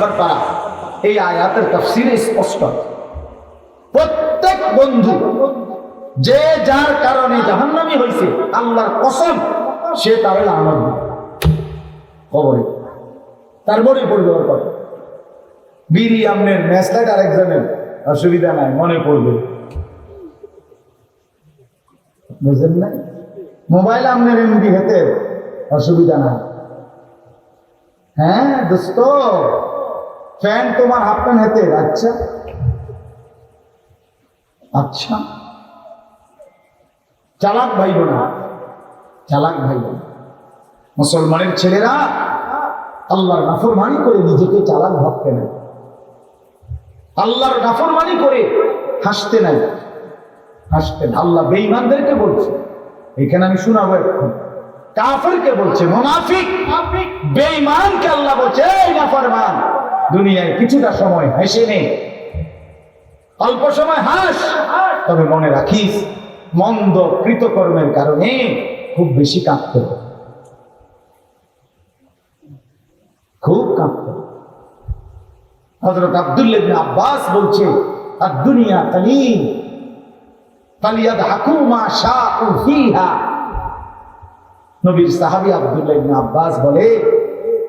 পারা। এই আয়াতের তফসিরে স্পষ্ট। প্রত্যেক বন্ধু, যে যার কারণে জাহান্নামি হয়েছে, আল্লাহর কসম, সে তাহলে আমার খবরে তারপরে পড়বে ওর কথা। আমনের ম্যাচলাইট আরেকজনের অসুবিধা নাই, মনে পড়বে। বুঝলেন না মোবাইল আমনের এমডি হেতে অসুবিধা নাই। হ্যাঁ দোস্ত। ফ্যান তোমার প্যান্ট হেতে আচ্ছা। আচ্ছা। চালাক ভাই বোনা চালাক ভাই মুসলমানের ছেলেরা আল্লাহর নাফরমানি করে নিজেকে চালাক ভাবতে নেয়। আল্লাহর নাফরমানি করে হাসতে নাই হাসতেন আল্লাহ বেঈমানদেরকে বলছে, এখানে আমি শোনাবো এখন কাফেরকে বলছে, মোনাফিক, বেঈমানকে আল্লাহ বলছে, এই নাফরমান দুনিয়ায় কিছুটা সময় হেসে নে অল্প সময় হাস, তবে মনে রাখিস, মন্দ কৃতকর্মের কারণে খুব বেশি হবে। খুব কাঁদতে হবে। হযরত আব্বাস বলছে, আর দুনিয়া কালিল, ফালিয়াদ হাকুমা শাউ ফিহা নবীর সাহাবী আব্দুল্লাহ আব্বাস বলে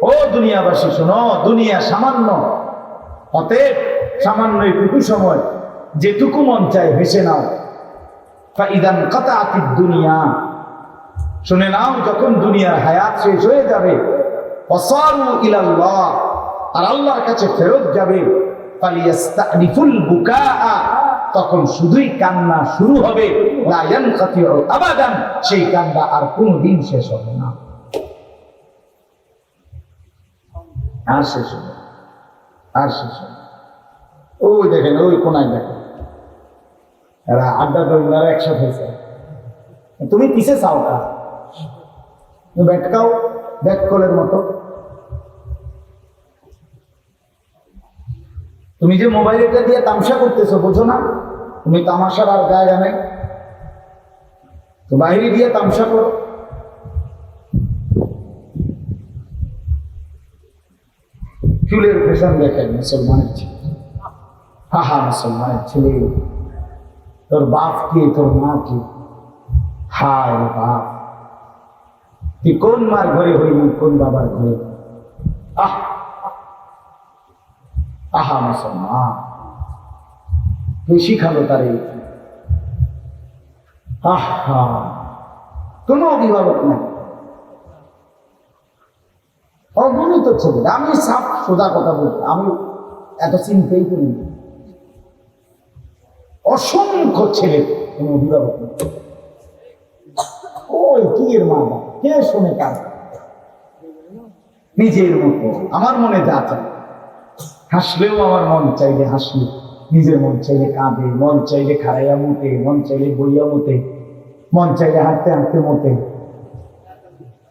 ও দুনিয়াবাসী, শোনো, দুনিয়া সামান্য। অতএব সামান্য একটু সময়, যেটুকু মন চায় ভেসে নাও। ফাইদান কাতাতিদ দুনিয়া। শুনে নাও যখন দুনিয়ার হায়াত শেষ হয়ে যাবে। অসারু ইলাল্লাহ, আর আল্লাহর কাছে ফেরত যাবে। তখন শুধুই কান্না শুরু হবে। সেই কান্না আর কোনোদিন শেষ হবে না। আর শেষ হবে আর শেষ হবে ওই দেখেন, ওই কোনায় দেখেন। এরা আড্ডা দৌড়ারা একসাথে হয়েছে। তুমি পিছে চাও তা ব্যাটকাও ব্যাট কলের মতো। তুমি যে মোবাইলটা দিয়ে তামসা করতেছো, বোঝো না? তুমি তামাশার আর জায়গা নেই। তো বাইরে দিয়ে তামসা করো। চুলের ফ্যাশন দেখেন, মুসলমানের ছেলে হাহা মুসলমানের ছেলে তোর বাপ কে, তোর মা কে? হায় বাপ। তুই কোন মার ঘরে হইলি, কোন বাবার ঘরে? আহ। আহা, মুসলমান। কে শিখালো তারে। আহা। কোনো অভিভাবক নাই। অগণিত ছেলে। আমি সাফ সোজা কথা বলছি, আমি এত চিন্তাই করি। অসংখ্য ছেলে কোনো অভিভাবক। ওই কি এর মা কে শুনে কার? নিজের মতো, আমার মনে যা চায় হাসলেও আমার মন চাইলে হাসলে, নিজের মন চাইলে কাঁদে, মন চাইলে খাড়াইয়া মুতে, মন চাইলে বইয়া মুতে, মন চাইলে হাঁটতে হাঁটতে মতে।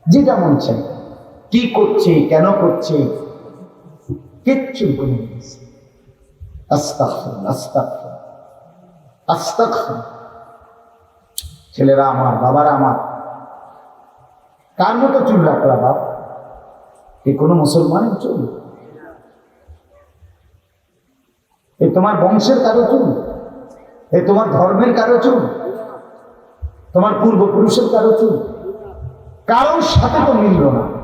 যেটা মন চাই। কি করছে, কেন করছে? কিচ্ছু আস্তাক ছেলেরা আমার, বাবারা আমার, কার মতো চুল রাখলা বাপ? এ কোনো মুসলমানের চুল? এ তোমার বংশের কারও চুল? এ তোমার ধর্মের কারও চুল? তোমার পূর্বপুরুষের কারও চুল? কারোর সাথে তো মিলল না।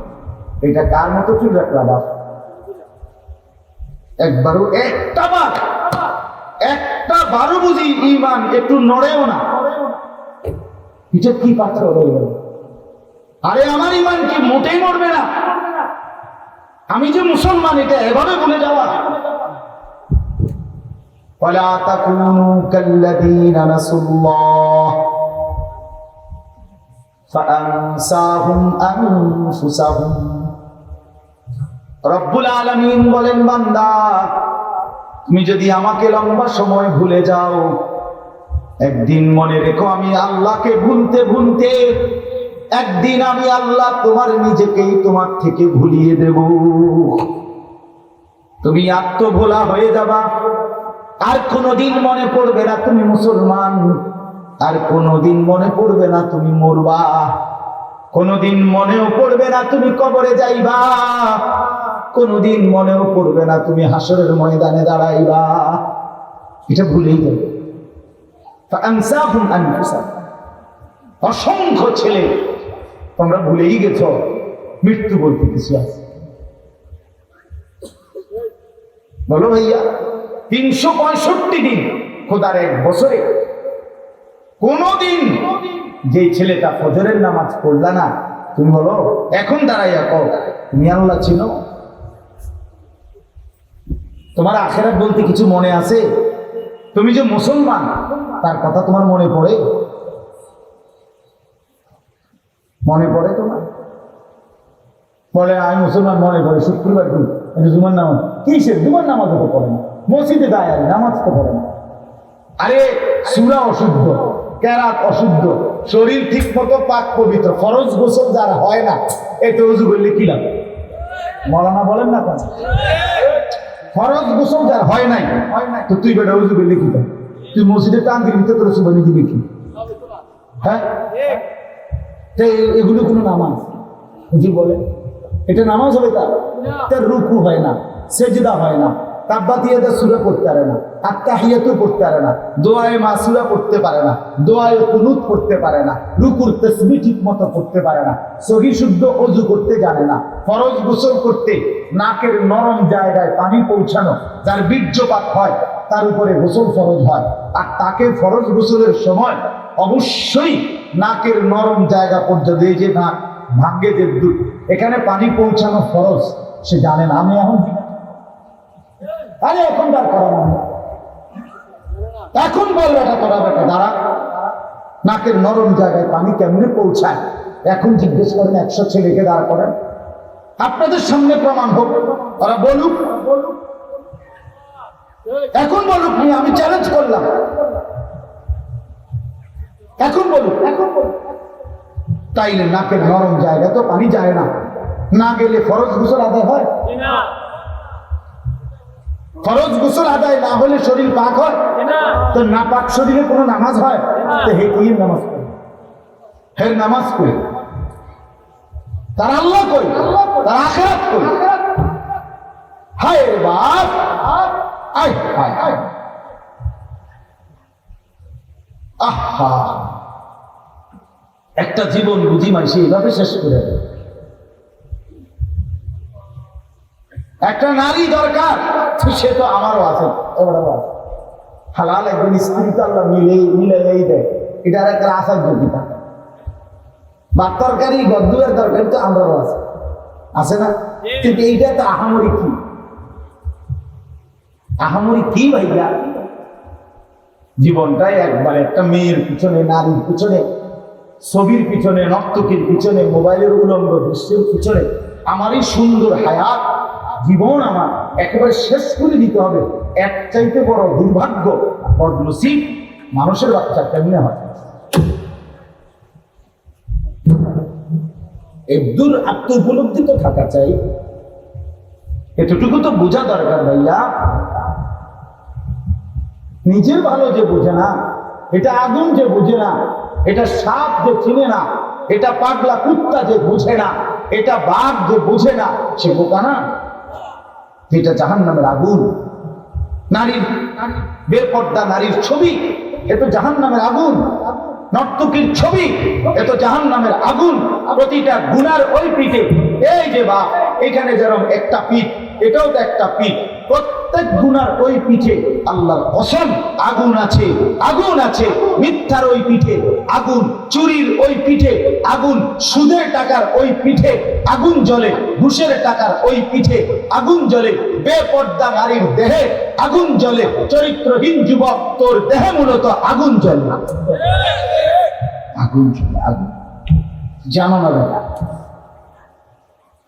এটা কার মতো চুল রাখলা বাপ একবারও একটা বার একটা বারো বুঝি ইমান একটু নড়েও না এটা কি পাত্র হয়ে গেল আরে আমার ইমান কি মোটেই মরবে না আমি যে মুসলমান এটা এভাবে বলে যাওয়া ولا تكونوا كالذين نسوا الله فأنساهم أنفسهم রব্বুল আলামিন বলেন, বান্দা, তুমি যদি আমাকে লম্বা সময় ভুলে যাও, একদিন মনে রেখো আমি আল্লাহকে ভুলতে ভুলতে, একদিন আমি আল্লাহ তোমার নিজেকেই তোমার থেকে ভুলিয়ে দেব। তুমি আত্মভোলা হয়ে যাবা, আর কোনোদিন মনে পড়বে না তুমি মুসলমান, আর কোনোদিন মনে পড়বে না তুমি মরবা, কোনোদিন মনেও পড়বে না তুমি কবরে যাইবা। কোনোদিন মনেও পড়বে না তুমি হাসরের ময়দানে দাঁড়াইবা। এটা ভুলেই যাবে। অসংখ্য ছেলে, তোমরা ভুলেই গেছ, মৃত্যু বলতে কিছু আছে। বলো ভাইয়া, তিনশো পঁয়ষট্টি দিন খোদার এক বছরে কোনদিন যে ছেলেটা ফজরের নামাজ পড়লা না, তুমি বলো, এখন দাঁড়াইয়া কো তুমি আল্লাহ চিনো? তোমার আখেরাত বলতে কিছু মনে আছে? তুমি যে মুসলমান, তার কথা তোমার মনে পড়ে? মনে পড়ে তোমার? বলে, আমি মুসলমান, মনে পড়ে। শুক্রবার দিন জুমার নামাজ। কিসের? জুমার নামাজ তো পড়ে না। মসজিদে দায় নামাজ তো পড়ে না। আরে, সুরা অশুদ্ধ, কেরাত অশুদ্ধ, শরীর ঠিক মতো পাক পবিত্র খরচ গোসল যার হয় না, এতে উজু করলে কি লাভ? মলানা বলেন না কেন? ফরজ গোসল যার হয় নাই। তো তুই বেটা উজু করলে কি তুই মসজিদের টাঙ্গির ভিতরে তোর সুবানি দিবি কি? হ্যাঁ? এগুলো কোনো নামাজ? জি বলে। এটা নামাজ হবে তার? তার রুকু হয় না সেজদা হয় না। তাব্বাতিয়াদা সুরা করতে পারে না। আত্মাহিয়াতু করতে পারে না। দোয়ায়ে মাসুরা করতে পারে না। দোয়ায়ে কুনুত করতে পারে না। রুকুর তসবি ঠিক মতো করতে পারে না। সহি শুদ্ধ অজু করতে জানে না। ফরজ গোসল করতে নাকের নরম জায়গায় পানি পৌঁছানো, যার বীর্যপাত হয়, তার উপরে গোসল ফরজ হয়। আর তাকে ফরজ গোসলের সময় অবশ্যই নাকের নরম জায়গা পর্যন্ত, এই যে নাক ভাগ্যে যে দুধ, এখানে পানি পৌঁছানো ফরজ, সে জানে না। আমি এখন আরে এখন তার করা এখন বল এটা করা বেটা দাঁড়া। নাকের নরম জায়গায় পানি কেমনে পৌঁছায়? এখন জিজ্ঞেস করেন একশো ছেলেকে দাঁড় করেন। আপনাদের সামনে প্রমাণ হোক। ওরা বলুক। এখন বলুক নিয়ে আমি চ্যালেঞ্জ করলাম। এখন বলুক। এখন তাইলে নাকের নরম জায়গা তো পানি যায় না। না গেলে ফরজ গোসল আদায় হয়? ফরজ গোসল আদায় না হলে শরীর পাক হয়? তো না পাক শরীরে কোনো নামাজ হয়? তো হে কি নামাজ পড়ে? হে নামাজ কই তার আল্লাহ কই? তার আখেরাত কই? হায় বাপ! আয় হায় হায়। আহা। একটা জীবন বুঝি মাইসে এভাবে শেষ করে দেয়। একটা নারী দরকার সে তো আমারও আছে। ওরাও আছে হালাল একজন স্ত্রী তো আল্লাহ মিলে মিলেই দেয়। এটার একটা আশার যোগ্যতা বা তরকারি গদ্দুরের তরকারি তো আমরাও আছে। আছে না? কিন্তু এইটা তো আহামরি কি? আহামরি কি ভাইয়া? জীবনটাই একবার একটা মেয়ের পিছনে নারীর পিছনে ছবির পিছনে নর্তকীর পিছনে মোবাইলের উলম্ব দৃশ্যের পিছনে। আমারই সুন্দর হায়াত। জীবন আমার একেবারে শেষ করে দিতে হবে। এক চাইতে বড় দুর্ভাগ্য বদনসিব মানুষের বাচ্চা কেমনে হয়? একদূর আত্ম উপলব্ধি তো থাকা চাই। এতটুকু তো বোঝা দরকার ভাইয়া। নিজের ভালো যে বোঝে না, এটা আগুন যে বোঝে না, এটা সাপ যে চিনে না, এটা পাগলা কুত্তা যে বুঝে না, এটা বাঘ যে বুঝে না, সে বোকা না। এটা জাহান নামের আগুন। নারীর বেপর্দা নারীর ছবি, এ তো জাহান নামের আগুন। নর্তকীর ছবি, এ তো জাহান নামের আগুন। প্রতিটা গুনার ওই পিঠে, এই যে বা এখানে যেরকম একটা পিঠ এটাও তো একটা পিঠ প্রত্যেক গুনার ওই পিঠে আল্লাহর কসম, আগুন আছে আগুন আছে, মিথ্যার ওই পিঠে আগুন, চুরির ওই পিঠে আগুন, সুদের টাকার ওই পিঠে আগুন জ্বলে, ঘুষের টাকার ওই পিঠে আগুন জ্বলে, বেপর্দা নারীর দেহে আগুন জ্বলে, চরিত্রহীন যুবক, তোর দেহে মূলত আগুন জ্বলে। আগুন জ্বলে, আগুন। জানো না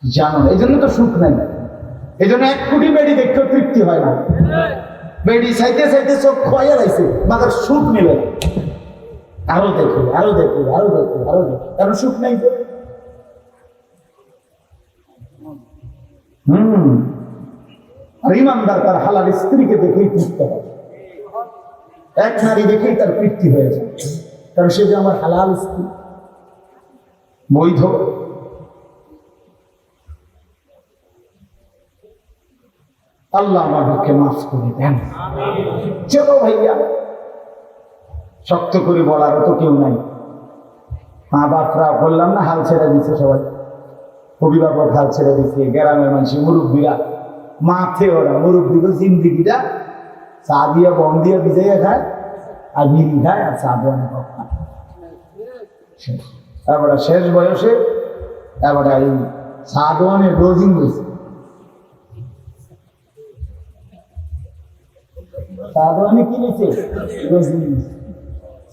জানো এই জন্য তো সুখ নাই। এই জন্য এক কোটি বেডি দেখতেও তৃপ্তি হয় না। বেডি চাইতে চাইতে চোখ খোয়াইয়া লাইছে, মাথার সুখ মিলে আরও দেখি আরও দেখি আরও দেখি আরও দেখি। কারণ সুখ নাই তো? হম। আর ইমানদার তার হালাল স্ত্রীকে দেখেই তৃপ্ত হয়। এক নারী দেখেই তার তৃপ্তি হয়ে যায়। কারণ সে যে আমার হালাল স্ত্রী, বৈধ। আল্লাহ আমাদেরকে মাফ করে দেন। চলো ভাইয়া, শক্ত করে বলারও তো কেউ নাই। মা বাপরা বললাম না, হাল ছেড়ে দিচ্ছে সবাই। অভিভাবক হাল ছেড়ে দিচ্ছে গ্রামের মানুষ মুরব্বীরা। মাথে ওরা মুরব্বীকে জিন্দিগিটা চা দিয়া, বন দিয়া ভিজাইয়া খায়, আর বিড়ি খায়, আর চা খায় তারপরে শেষ বয়সে, তারপরে এই চা দোয়ানে ডোজিং হয়েছে। দোয়ানে কি নিয়েছে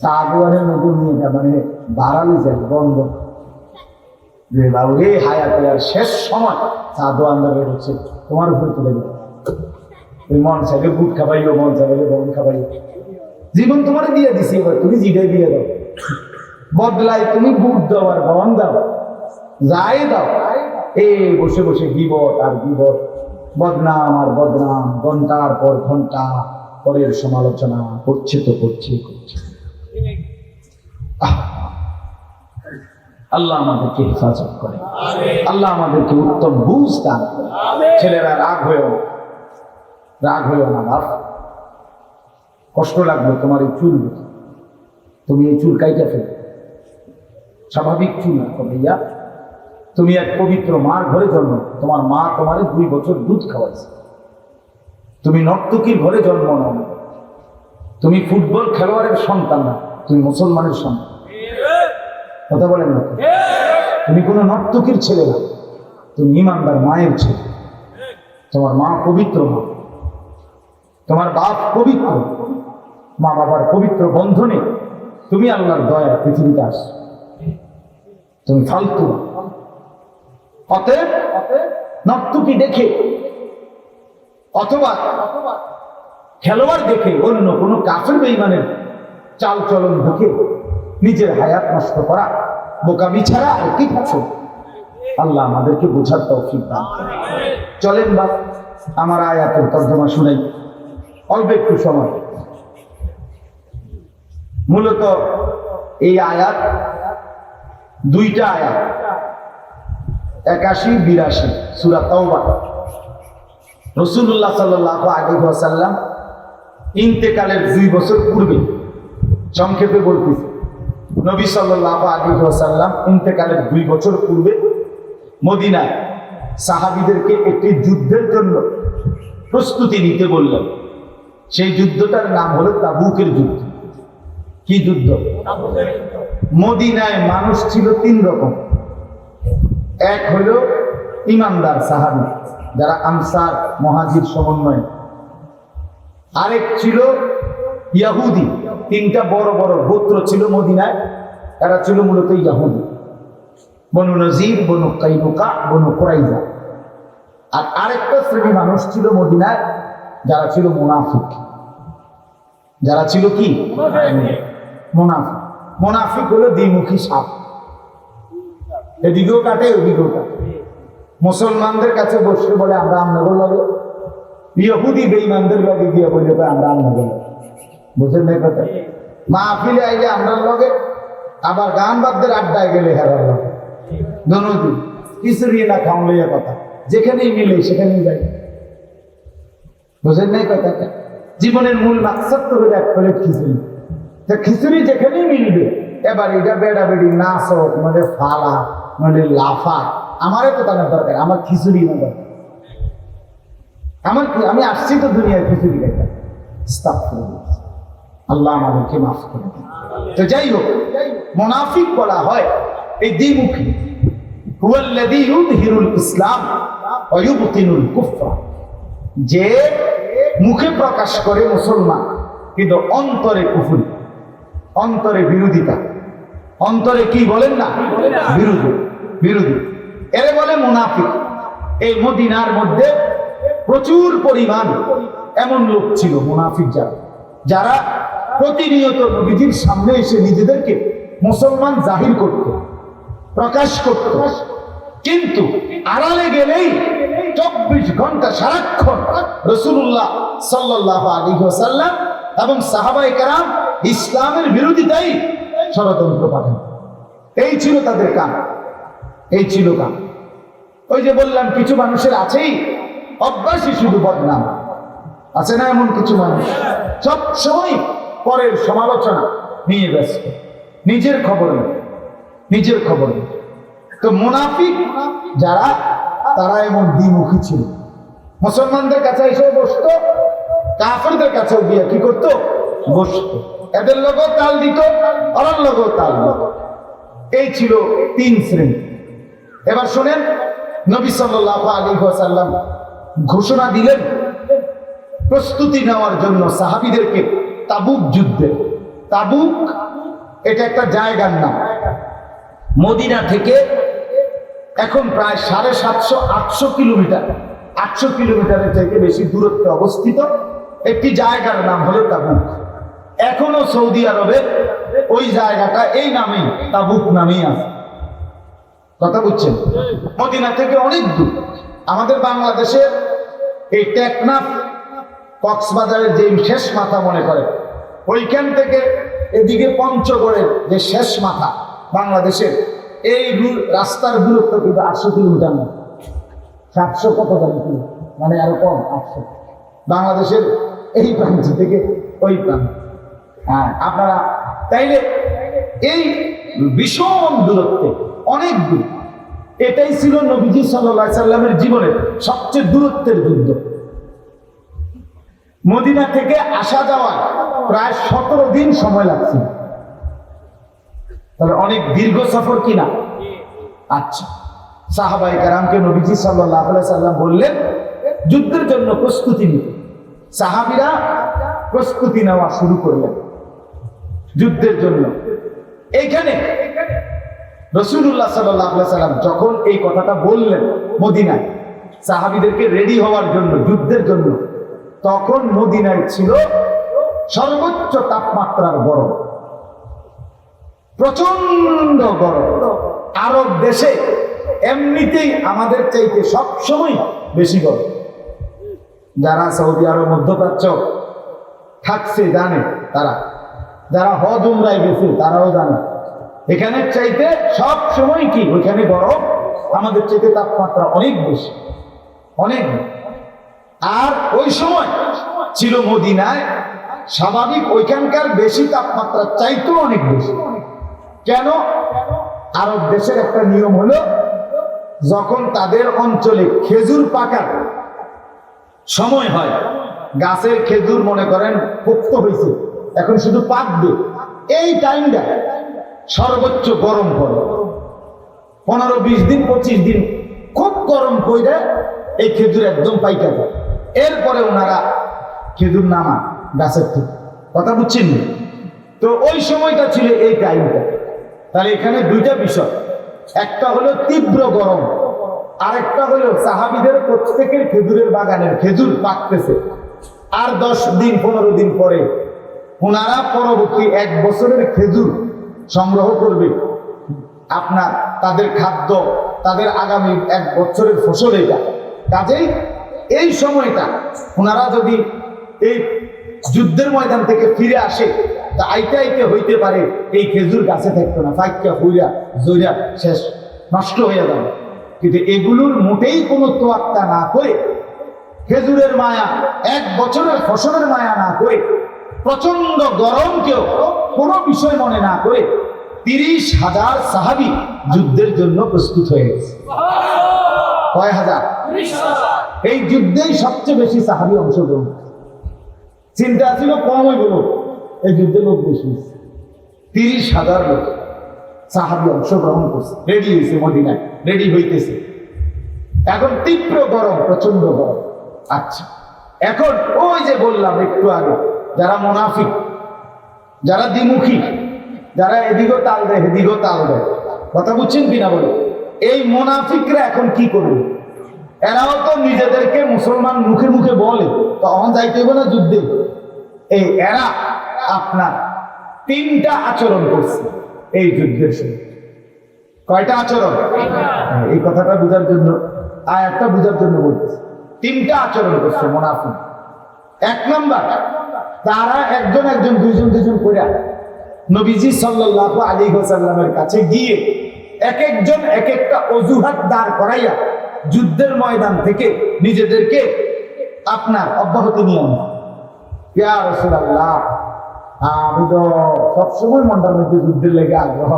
চা দোয়ানের নতুন নিয়ে মানে যায় বন্ধ যে বাবু রে হায়াতে আর শেষ সময় চা দোয়ানদার বেরোচ্ছে তোমার উপরে তুলে দিবে। ওই মন চাইলে বুট খাবাইও, মন চাইলে বন খাবাইও। জীবন তোমার দিয়ে দিছি এবার, তুমি জিডে দিয়ে দাও। বদলাই তুমি বুট দাও আর বন দাও। যাই দাও। এ বসে বসে গিবট আর গিবট বদনাম আর বদনাম, ঘণ্টার পর ঘণ্টা। পরের সমালোচনা করছে তো করছে করছে। আল্লাহ আমাদেরকে হেফাজত করে। আল্লাহ আমাদেরকে উত্তম বুঝ দান। ছেলেরা রাগ হয়েও রাগ হয়েও না বাপ। কষ্ট লাগবে তোমার এই চুল তুমি এই চুল কাইটা ফেলে। স্বাভাবিক চুল ভাইয়া। তুমি এক পবিত্র মার ঘরে জন্ম। তোমার মা তোমার দুই বছর দুধ খাওয়াইছে। তুমি নর্তকীর ঘরে জন্ম নাও। তুমি ফুটবল খেলোয়াড়ের সন্তান না, তুমি মুসলমানের সন্তান। কথা বলেন না তুমি কোনো নর্তকীর ছেলে না, তুমি ইমানদার মায়ের ছেলে। তোমার মা পবিত্র মা। তোমার বাপ পবিত্র। মা বাবার পবিত্র বন্ধনে তুমি আল্লাহর দয়া পৃথিবীতে আস। তুমি ফালতু। অতএব নর্তকী দেখে অথবা খেলোয়াড় দেখে অন্য কোনো কাফের বেইমানের চাল চলন দেখে নিজের হায়াত নষ্ট করা, বোকামি ছাড়া আর কি কিছু আল্লাহ আমাদেরকে বোঝার তৌফিক দান চলেন বা আমার আয়াতের তর্জমা শুনাই। অল্প একটু সময়। মূলত এই আয়াত দুইটা আয়াত। একাশি, বিরাশি, সুরা তওবা। রসুল্লাহ সাল্লাহ আলী সাল্লাম ইন্তেকালের দুই বছর পূর্বে সংক্ষেপে বলতেছি নবী সাল্লাহ আলী সাল্লাম ইন্তেকালের দুই বছর পূর্বে মদিনায় সাহাবিদেরকে একটি যুদ্ধের জন্য প্রস্তুতি নিতে বললেন। সেই যুদ্ধটার নাম হলো তাবুকের যুদ্ধ। কি যুদ্ধ? মদিনায় মানুষ ছিল তিন রকম। এক হলো ইমানদার সাহাবি। যারা আনসার, মহাজির সমন্বয়। আরেক ছিল ইয়াহুদি। তিনটা বড় বড় গোত্র ছিল মদিনায়। তারা ছিল মূলত ইয়াহুদি। বনু নজির, বনু কাইনুকা, বনু কোরাইজা আর আরেকটা শ্রেণি মানুষ ছিল মদিনায়, যারা ছিল মুনাফিক। যারা ছিল কি? মুনাফিক। মুনাফিক হলো দ্বিমুখী সাপ। এদিকেও কাটে, ওদিকেও কাটে। মুসলমানদের কাছে বসে বলে, আমরা আমনগর লাগে। ইহুদি বেঈমানদের লগে গিয়ে বলে আমরা আমনগর বুঝেন নাই কথা? মাহফিলে আইলে আমরা লগে, আবার গান বাদ্যের আড্ডায় গেলে হেরার লগে। দনদি খিচুড়ি না খাওয়াইয়া কথা। যেখানেই মিলে সেখানেই যাই। বুঝেন নাই কথাটা জীবনের মূল মাকসাদ তো হলো এক প্লেট খিচুড়ি। তা খিচুড়ি যেখানেই মিলবে, এবার এটা বেড়া বেড়ি নাচ হোক মানে ফালা মানে লাফা। আমারও তো তাদের দরকার, আমার খিচুড়ি না দরকার। আমার আমি আসছি তো দুনিয়ার খিচুড়ি আস্তাগফিরুল্লাহ। আল্লাহ আমাদেরকে মাফ করে তো যাই হোক, মোনাফিক বলা হয় এই দ্বিমুখী। ইসলাম যে মুখে প্রকাশ করে মুসলমান, কিন্তু অন্তরে কুফুরি, অন্তরে বিরোধিতা। অন্তরে কি বলেন না? বিরোধী। বিরোধী। এরে বলে মুনাফিক। এই মদিনার মধ্যে প্রচুর পরিমাণ এমন লোক ছিল, মুনাফিক যারা। যারা প্রতিনিয়ত নবীজির সামনে এসে নিজেদেরকে মুসলমান জাহির করত, প্রকাশ করত। কিন্তু আড়ালে গেলেই চব্বিশ ঘণ্টা সারাক্ষণ রসুল্লাহ সাল্লাহ আলী সাল্লাম এবং সাহাবাই কারাম ইসলামের বিরোধিতাই ষড়যন্ত্র পাঠান এই ছিল তাদের কাম এই ছিল কাম ওই যে বললাম, কিছু মানুষের আছেই? অভ্যাসই শুধু বদনাম। আছে না এমন কিছু মানুষ? সবসময় পরের সমালোচনা নিয়ে ব্যস্ত। নিজের খবর নেই। নিজের খবর নেই। তো মুনাফিক যারা, তারা এমন দ্বিমুখী ছিল। মুসলমানদের কাছে এসে বসতো, কাফেরদের কাছে গিয়ে কি করতো? বসত। এদের লোকও তাল দিত, ওরার লোকও তাল দিত। এই ছিল তিন শ্রেণি। এবার শোনেন, নবী সাল্লাল্লাহু আলাইহি ওয়াসাল্লাম ঘোষণা দিলেন, প্রস্তুতি নেওয়ার জন্য সাহাবীদেরকে তাবুক যুদ্ধে। তাবুক, এটা একটা জায়গার নাম। মদিনা থেকে এখন প্রায় সাড়ে সাতশো, আটশো কিলোমিটার, আটশো কিলোমিটারের থেকে বেশি দূরত্বে অবস্থিত। একটি জায়গার নাম হলো তাবুক। এখনও সৌদি আরবের ওই জায়গাটা এই নামেই, তাবুক নামেই আছে। কথা বুঝছেন? মদিনা থেকে অনেক দূর। আমাদের বাংলাদেশের এই টেকনাফ কক্সবাজারের যে শেষ মাথা মনে করে, ওইখান থেকে এদিকে পঞ্চগড়ের যে শেষ মাথা বাংলাদেশের, এই রাস্তার দূরত্ব কিন্তু আটশো কিলোমিটার না। সাতশো কত জানি মানে আরও কম, আটশো। বাংলাদেশের এই প্রান্ত থেকে ওই প্রান্ত। হ্যাঁ আপনারা তাইলে এই ভীষণ দূরত্বে অনেক দূর। এটাই ছিল নবীজি সাল্লাহ সাল্লামের জীবনের সবচেয়ে দূরত্বের যুদ্ধ মদিনা থেকে আসা যাওয়া প্রায় সতেরো দিন সময় লাগছে। তাহলে অনেক দীর্ঘ সফর কিনা? আচ্ছা। সাহাবাই কারামকে নবীজি সাল্লাহ সাল্লাম বললেন, যুদ্ধের জন্য প্রস্তুতি নিতে। সাহাবিরা প্রস্তুতি নেওয়া শুরু করলেন। যুদ্ধের জন্য। এইখানে রসুল্লাহ সাল্লাহ সাল্লাম যখন এই কথাটা বললেন মদিনায়, সাহাবিদেরকে রেডি হওয়ার জন্য, যুদ্ধের জন্য, তখন মদিনায় ছিল সর্বোচ্চ তাপমাত্রার গরম। প্রচণ্ড গরম। আরব দেশে এমনিতেই আমাদের চাইতে সবসময় বেশি গরম। যারা সৌদি আরব মধ্যপ্রাচ্য থাকছে জানে তারা। যারা হজ উমরায় গেছে তারাও জানে। এখানে চাইতে সব সময় কি? ওইখানে গরম আমাদের চাইতে তাপমাত্রা অনেক বেশি, অনেক আর ওই সময় ছিল মদিনায়, স্বাভাবিক ওইখানকার বেশি তাপমাত্রা চাইতেও অনেক বেশি। কেন? আরব দেশের একটা নিয়ম হলো, যখন তাদের অঞ্চলে খেজুর পাকার সময় হয়, গাছের খেজুর মনে করেন পোক্ত হয়েছে, এখন শুধু পাকবে। এই টাইমটা সর্বোচ্চ গরম পড়ে পনেরো, বিশ দিন, পঁচিশ দিন খুব গরম পড়ে এই খেজুর একদম পাইকা যায়। এরপরে ওনারা খেজুর নামা গাছের থেকে। কথা বুঝছেন? তো ওই সময়টা ছিল এই টাইমটা তাহলে এখানে দুইটা বিষয়। একটা হলো তীব্র গরম, আরেকটা হলো সাহাবিদের প্রত্যেকের খেজুরের বাগানের খেজুর পাকতেছে। আর দশ দিন, পনেরো দিন পরে ওনারা পরবর্তী এক বছরের খেজুর সংগ্রহ করবে। আপনার, তাদের খাদ্য, তাদের আগামী এক বছরের ফসল এটা। কাজেই এই সময়টা ওনারা যদি এই যুদ্ধের ময়দান থেকে ফিরে আসে, তা আইতে আইতে হইতে পারে এই খেজুর গাছে থাকতো না। ফাইকা হুইরা জইরা শেষ, নষ্ট হয়ে যাবে। কিন্তু এগুলোর মোটেই কোনো তোয়াক্কা না করে, খেজুরের মায়া, এক বছরের ফসলের মায়া না করে প্রচণ্ড গরমকেও কোনো বিষয় মনে না করে তিরিশ হাজার সাহাবি যুদ্ধের জন্য প্রস্তুত হয়ে গেছে। কয় হাজার? এই যুদ্ধেই সবচেয়ে বেশি সাহাবি অংশগ্রহণ। চিন্তা ছিল কম হইব। লোক এই যুদ্ধে লোক বেশি তিরিশ হাজার লোক সাহাবি অংশগ্রহণ করছে। রেডি হয়েছে মদিনায়। রেডি হইতেছে। এখন তীব্র গরম প্রচণ্ড গরম। আচ্ছা। এখন ওই যে বললাম একটু আগে, যারা মোনাফিক যারা দ্বিমুখী যারা এদিকেও তাল দেয় এদিকেও তাল দেয়। কথা বুঝছেন কিনা বলে? এই মোনাফিকরা এখন কি করবে? এরাও তো নিজেদেরকে মুসলমান মুখে মুখে বলে তখন যাইতে হবে না যুদ্ধে? এই এরা আপনার তিনটা আচরণ করছে এই যুদ্ধের সময়। কয়টা আচরণ? হ্যাঁ, এই কথাটা বোঝার জন্য আয়াতটা বোঝার জন্য বলতেছে। তিনটা আচরণ করছে মোনাফিক। এক নাম্বার তারা একজন একজন দুজন দুইজন করে নবীজি সাল্লাল্লাহু আলী সাল্লামের কাছে গিয়ে এক একজন এক একটা অজুহাত দাঁড় করাইয়া যুদ্ধের ময়দান থেকে নিজেদেরকে আপনার অব্যাহতি নিয়ে আনুন ইয়া রাসূলুল্লাহ, আমি তো সবসময় মনটার মধ্যে যুদ্ধের লেগে আগ্রহ।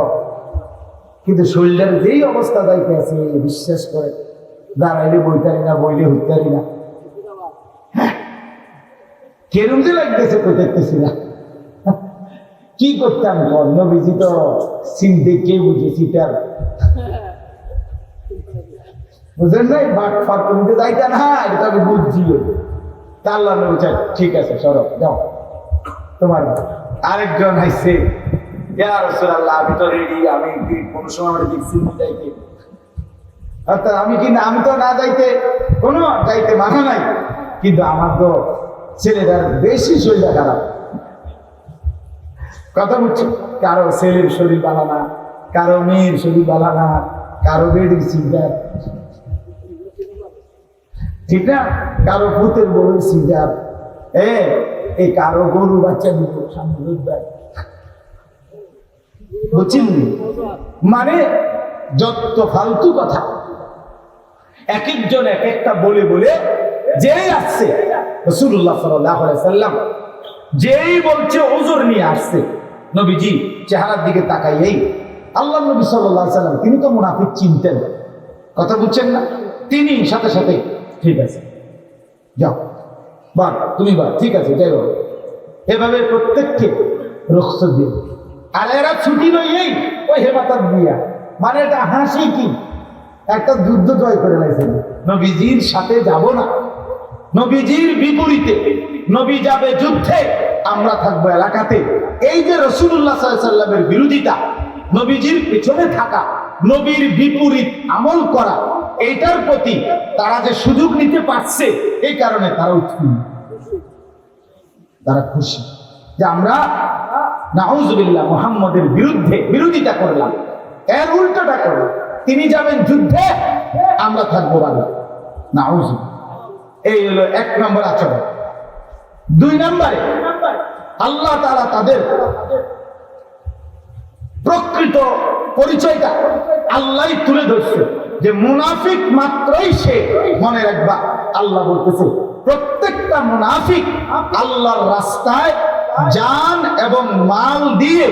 কিন্তু শরীরের যেই অবস্থা যাইতে আছে বিশ্বাস করে, দাঁড়াইলে বইতারি না, বইলে হইতারি না। কেরম যে লাগতেছে তো দেখতেছি না। কি করতাম কর নবীজি তো চিনতে কে বুঝেছি তার। বুঝলেন নাই বাট ফাট তুমি তো যাইতা না, এটা আমি বুঝছি। নবী চাই, ঠিক আছে, সরো, যাও। তোমার আরেকজন হাইছে ইয়া রাসূলুল্লাহ, আমি তো রেডি আমি কি কোন সময় দেখছি যাইতে? অর্থাৎ আমি কি আমি তো না যাইতে, কোনো যাইতে মানা নাই। কিন্তু আমার তো ছেলেটার বেশি শরীর খারাপ। কথা বলছি কারও ছেলের শরীর ভালো না, কারও মেয়ের শরীর ভালো না, কারও বেডির সিজার ঠিক না? কারও ভূতের বড় সিজার এ, এই কারও গরু বাচ্চা দিব সামনে বুঝছেন? মানে যত ফালতু কথা, এক একজন এক একটা বলে বলে যেই আসছে রসুল্লাহ সাল্লাম যেই বলছে ওজোর নিয়ে আসছে। নবীজি চেহারার দিকে তাকাইয়েই আল্লাহ নবী সাল্লাম, তিনি তো মুনাফিক, চিনতেন। কথা বুঝছেন না? তিনি সাথে সাথে, ঠিক আছে, যাও। বার তুমি বার ঠিক আছে, যাই হোক। এভাবে প্রত্যেককে রক্ত দিয়ে আর এরা ছুটি লইয়েই ওই হেমাতার দিয়া মানে এটা হাসি কি? একটা যুদ্ধ জয় করে লাইছেন। নবীজির সাথে যাব না। নবীজির বিপরীতে, নবী যাবে যুদ্ধে, আমরা থাকব এলাকাতে। এই যে রসুল্লাহ সাল্লামের বিরোধিতা, নবীজির পেছনে থাকা, নবীর বিপরীত আমল করা, এইটার প্রতি তারা যে সুযোগ নিতে পারছে, এই কারণে তারা উৎফুল্ল। তারা খুশি যে আমরা নাউজুবিল্লাহ মোহাম্মদের বিরুদ্ধে বিরোধিতা করলাম, এর উল্টোটা করলাম। তিনি যাবেন যুদ্ধে, আমরা থাকব ভালো নাউজ এই হলো এক নম্বর আচরণ। দুই নম্বরে আল্লাহ তারা তাদের প্রকৃত পরিচয়টা আল্লাহ তুলে ধরছে যে মুনাফিক মাত্রই সে মনে রাখবা। আল্লাহ বলতেছে, প্রত্যেকটা মুনাফিক আল্লাহর রাস্তায় জান এবং মাল দিয়ে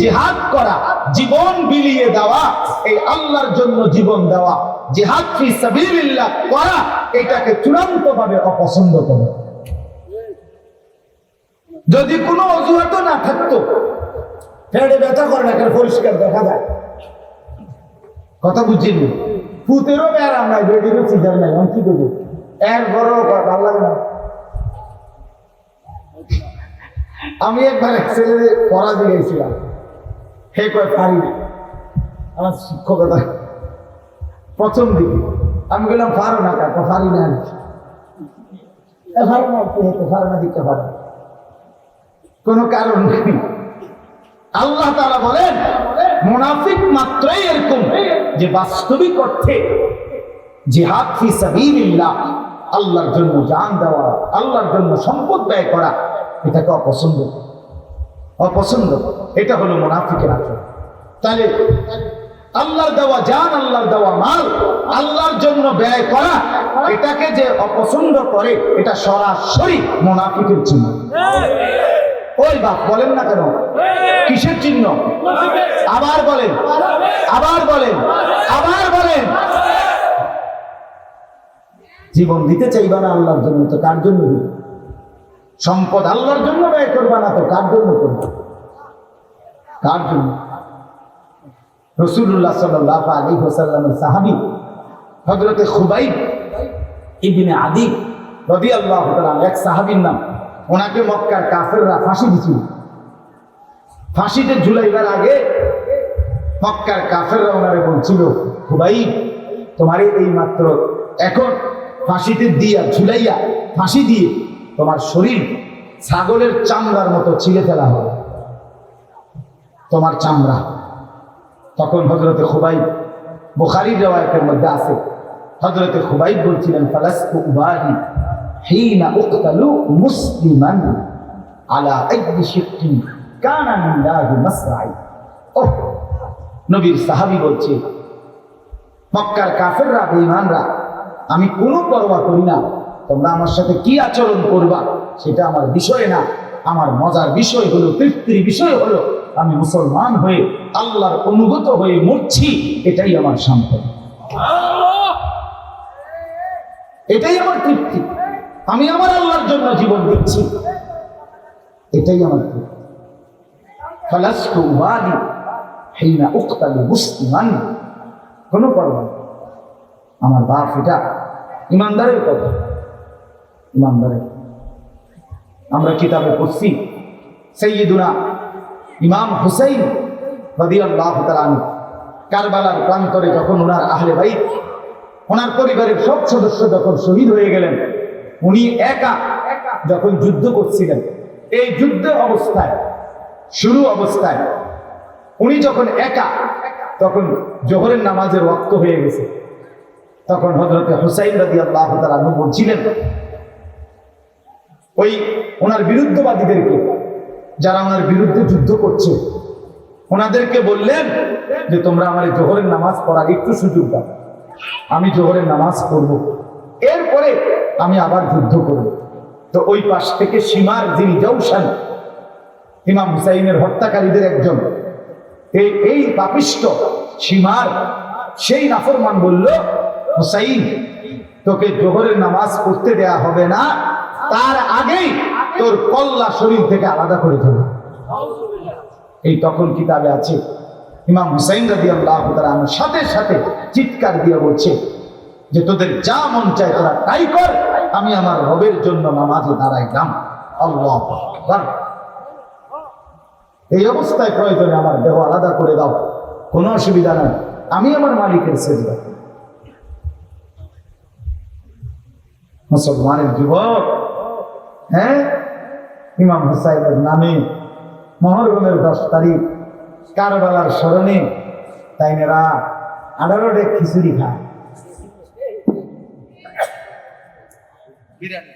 জিহাদ করা, জীবন বিলিয়ে দেওয়া, এই আল্লাহর জন্য জীবন দেওয়া, জিহাদ ফি সাবিলিল্লাহ করা, এটাকে চূড়ান্ত ভাবে অপছন্দ করে। যদি কোনো অজুহাত না থাকতো, ফেটে ব্যথা করে না পরিষ্কার দেখা যায়। কথা বুঝিনি ফুতেরও ব্যারাম নাই বেডিরও সিজার নাই, আমি কি বড় ভালো লাগে না আমি একবার এক ছেলে পড়া দিয়েছিলাম হে কয়, পারি না। আমার শিক্ষকতা প্রথম দিকে। আমি বললাম, পারো না কাকা, পারি না। পারো পারো না দিতে পারো। কোনো কারণ নেই। আল্লাহ তারা বলেন, মুনাফিক মাত্রই এরকম যে বাস্তবিক অর্থে জিহাদ ফি সাবিলিল্লাহ, আল্লাহর জন্য জান দেওয়া, আল্লাহর জন্য সম্পদ ব্যয় করা এটাকে অপছন্দ। অপছন্দ। এটা হলো মুনাফিকের আচরণ। তাহলে আল্লাহর দেওয়া যান আল্লাহর দেওয়া মাল, আল্লাহর জন্য ব্যয় করা, এটাকে যে অপছন্দ করে, এটা সরাসরি মোনাফিকের চিহ্ন। ওই বাপ, বলেন না কেন? কিসের চিহ্ন? আবার বলেন। আবার বলেন। আবার বলেন। জীবন দিতে চাইবা না আল্লাহর জন্য, তো কার জন্য? সম্পদ আল্লাহর জন্য ব্যয় করবা না তো? কার জন্য করবে? কার জন্য? রসুল্লাহ সাল্লাহ আলী হোসাল্লামের সাহাবি হজরতে খুবাইব ইবিনে আদি রবি আল্লাহ এক সাহাবির নাম। ওনাকে মক্কার কাফেররা ফাঁসি দিছিল। ফাঁসিতে ঝুলাইবার আগে মক্কার কাফেররা ওনারে বলছিল খুবাই তোমার এই মাত্র এখন ফাঁসিতে দিয়া, ঝুলাইয়া ফাঁসি দিয়ে তোমার শরীর ছাগলের চামড়ার মতো ছিঁড়ে ফেলা হবে। তোমার চামড়া। তখন হজরতে খুবাই বুখারির রেওয়ায়তের মধ্যে আছে। হজরতে খুবাই বলছিলেন মুসলিমান আলা নবীর মক্কার আমি কোনো পরোয়া করি না। তোমরা আমার সাথে কি আচরণ করবা সেটা আমার বিষয় না। আমার মজার বিষয় হলো, তৃপ্তির বিষয় হলো, আমি মুসলমান হয়ে আল্লাহর অনুগত হয়ে মরছি, এটাই আমার সম্পদ। এটাই আমার তৃপ্তি। আমি আমার আল্লাহর জন্য জীবন দিচ্ছি। এটাই আমার তৃপ্তি। ফালাস্তু হিনা উক্তালু মুসলিমান। কোনো পরোয়া। আমার বাপ এটা ইমানদারের কথা। আমরা কিতাবে পড়ছি, সৈয়দুনা ইমাম হুসাইন কারবালার প্রান্তরে যখন ওনার আহলে বাইত ওনার পরিবারের সব সদস্য যখন শহীদ হয়ে গেলেন, উনি একা যখন যুদ্ধ করছিলেন, এই যুদ্ধ অবস্থায়, শুরু অবস্থায়, উনি যখন একা, তখন জোহরের নামাজের রক্ত হয়ে গেছে। তখন হজরত হুসাইন রাদি আল্লাহ তালু বলছিলেন ওই ওনার বিরুদ্ধবাদীদেরকে, যারা ওনার বিরুদ্ধে যুদ্ধ করছে, ওনাদেরকে বললেন যে তোমরা আমার জোহরের নামাজ পড়ার একটু সুযোগ দাও। আমি জোহরের নামাজ পড়ব। এরপরে আমি আবার যুদ্ধ করব। তো ওই পাশ থেকে সীমার যিনি জৌসান ইমাম হুসাইনের হত্যাকারীদের একজন এই এই পাপিষ্ট সীমার সেই নাফরমান বলল, হুসাইন, তোকে জোহরের নামাজ পড়তে দেয়া হবে না। তার আগেই তোর কল্লা শরীর থেকে আলাদা করে দেবে এই তখন কিতাবে আছে, ইমাম হুসাইন রাদি আল্লাহ তাআলা সাথে সাথে চিৎকার দিয়ে বলছে যে তোদের যা মন চায় তোরা তাই কর, আমি আমার রবের জন্য নামাজে দাঁড়াইলাম আল্লাহ। এই অবস্থায় প্রয়োজনে আমার দেহ আলাদা করে দাও, কোনো অসুবিধা নাই, আমি আমার মালিকের করি। মুসলমানের যুবক হ্যাঁ? ইমাম হুসাইনের নামে মহরমের দশ তারিখ কারবালার স্মরণে তাইনেরা আঠারো ডেক খিচুড়ি খায়। বিরিয়ানি।